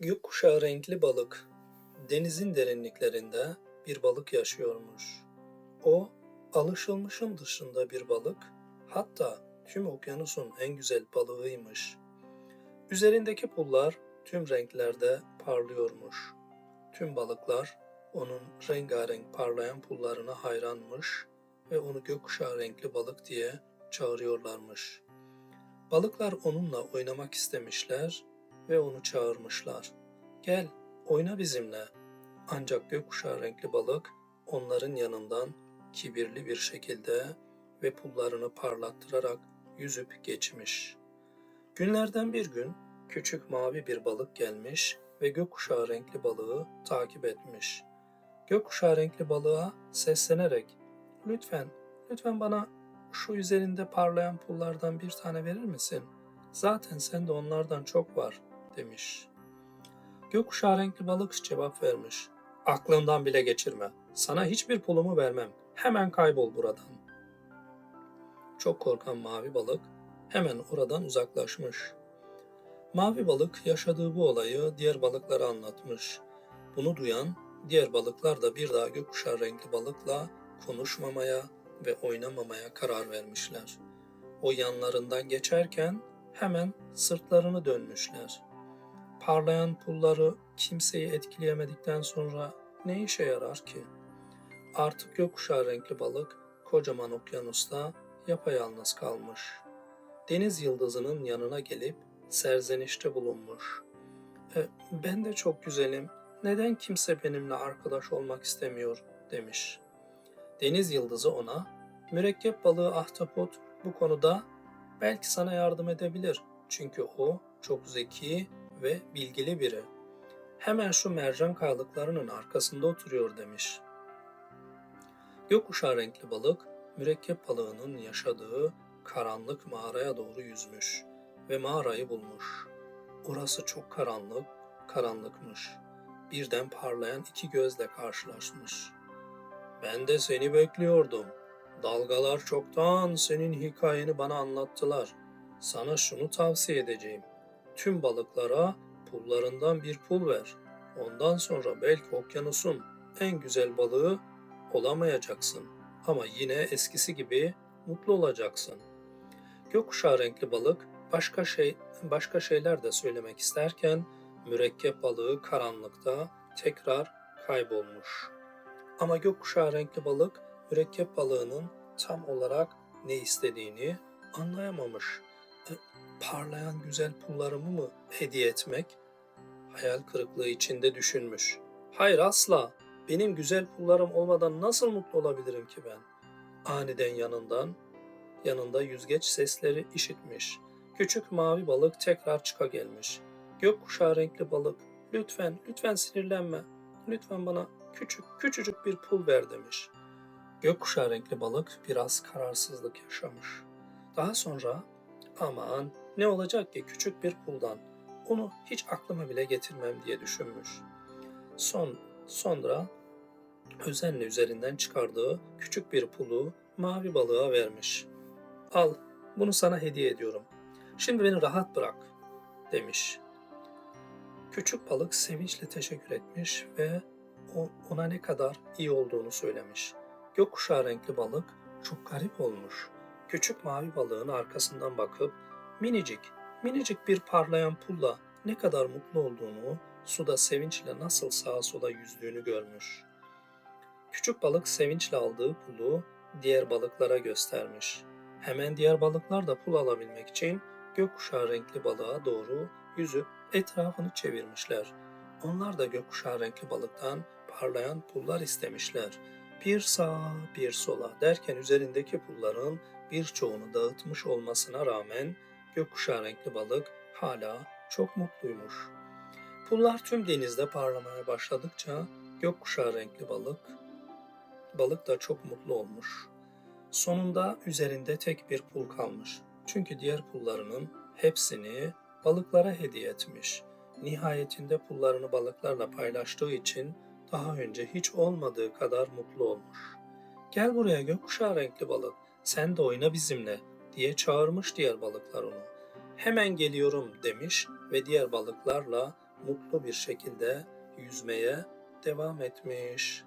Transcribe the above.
Gökkuşağı renkli balık. Denizin derinliklerinde bir balık yaşıyormuş. O, alışılmışın dışında bir balık, hatta tüm okyanusun en güzel balığıymış. Üzerindeki pullar tüm renklerde parlıyormuş. Tüm balıklar onun rengarenk parlayan pullarına hayranmış ve onu gökkuşağı renkli balık diye çağırıyorlarmış. Balıklar onunla oynamak istemişler ve onu çağırmışlar. Gel, oyna bizimle. Ancak gökkuşağı renkli balık onların yanından kibirli bir şekilde ve pullarını parlattırarak yüzüp geçmiş. Günlerden bir gün küçük mavi bir balık gelmiş ve gökkuşağı renkli balığı takip etmiş. Gökkuşağı renkli balığa seslenerek "Lütfen, lütfen bana şu üzerinde parlayan pullardan bir tane verir misin? Zaten sende onlardan çok var." Demiş. Gökkuşağı renkli balık cevap vermiş. Aklından bile geçirme. Sana hiçbir pulumu vermem. Hemen kaybol buradan. Çok korkan mavi balık hemen oradan uzaklaşmış. Mavi balık yaşadığı bu olayı diğer balıklara anlatmış. Bunu duyan diğer balıklar da bir daha gökkuşağı renkli balıkla konuşmamaya ve oynamamaya karar vermişler. O yanlarından geçerken hemen sırtlarını dönmüşler. Parlayan pulları kimseyi etkileyemedikten sonra ne işe yarar ki? Artık gökkuşağı renkli balık kocaman okyanusta yapayalnız kalmış. Deniz yıldızının yanına gelip serzenişte bulunmuş. "E, ben de çok güzelim. Neden kimse benimle arkadaş olmak istemiyor?" demiş. Deniz yıldızı ona, mürekkep balığı ahtapot bu konuda belki sana yardım edebilir. Çünkü o çok zeki ve bilgili biri. Hemen şu mercan kayalıklarının arkasında oturuyor demiş. Gökkuşağı renkli balık mürekkep balığının yaşadığı karanlık mağaraya doğru yüzmüş ve mağarayı bulmuş. Orası çok karanlık, karanlıkmış. Birden parlayan iki gözle karşılaşmış. Ben de seni bekliyordum. Dalgalar çoktan senin hikayeni bana anlattılar. Sana şunu tavsiye edeceğim. Tüm balıklara pullarından bir pul ver. Ondan sonra belki okyanusun en güzel balığı olamayacaksın. Ama yine eskisi gibi mutlu olacaksın. Gökkuşağı renkli balık başka şey başka şeyler de söylemek isterken mürekkep balığı karanlıkta tekrar kaybolmuş. Ama gökkuşağı renkli balık mürekkep balığının tam olarak ne istediğini anlayamamış. Parlayan güzel pullarımı mı hediye etmek? Hayal kırıklığı içinde düşünmüş. Hayır asla. Benim güzel pullarım olmadan nasıl mutlu olabilirim ki ben? Aniden yanından, yanında yüzgeç sesleri işitmiş. Küçük mavi balık tekrar çıka gelmiş. Gökkuşağı renkli balık, lütfen, lütfen sinirlenme. Lütfen bana küçük, küçücük bir pul ver demiş. Gökkuşağı renkli balık biraz kararsızlık yaşamış. Daha sonra aman ne olacak ki küçük bir puldan onu hiç aklıma bile getirmem diye düşünmüş. Son sonra özenle üzerinden çıkardığı küçük bir pulu mavi balığa vermiş. Al, bunu sana hediye ediyorum. Şimdi beni rahat bırak, demiş. Küçük balık sevinçle teşekkür etmiş ve ona ne kadar iyi olduğunu söylemiş. Gökkuşağı renkli balık çok garip olmuş. Küçük mavi balığın arkasından bakıp minicik, minicik bir parlayan pulla ne kadar mutlu olduğunu, suda sevinçle nasıl sağa sola yüzdüğünü görmüş. Küçük balık sevinçle aldığı pulu diğer balıklara göstermiş. Hemen diğer balıklar da pul alabilmek için gökkuşağı renkli balığa doğru yüzüp etrafını çevirmişler. Onlar da gökkuşağı renkli balıktan parlayan pullar istemişler. Bir sağa bir sola derken üzerindeki pulların birçoğunu dağıtmış olmasına rağmen gökkuşağı renkli balık hala çok mutluymuş. Pullar tüm denizde parlamaya başladıkça gökkuşağı renkli balık balık da çok mutlu olmuş. Sonunda üzerinde tek bir pul kalmış. Çünkü diğer pullarının hepsini balıklara hediye etmiş. Nihayetinde pullarını balıklarla paylaştığı için daha önce hiç olmadığı kadar mutlu olmuş. Gel buraya gökkuşağı renkli balık, sen de oyna bizimle diye çağırmış diğer balıklar onu. Hemen geliyorum demiş ve diğer balıklarla mutlu bir şekilde yüzmeye devam etmiş.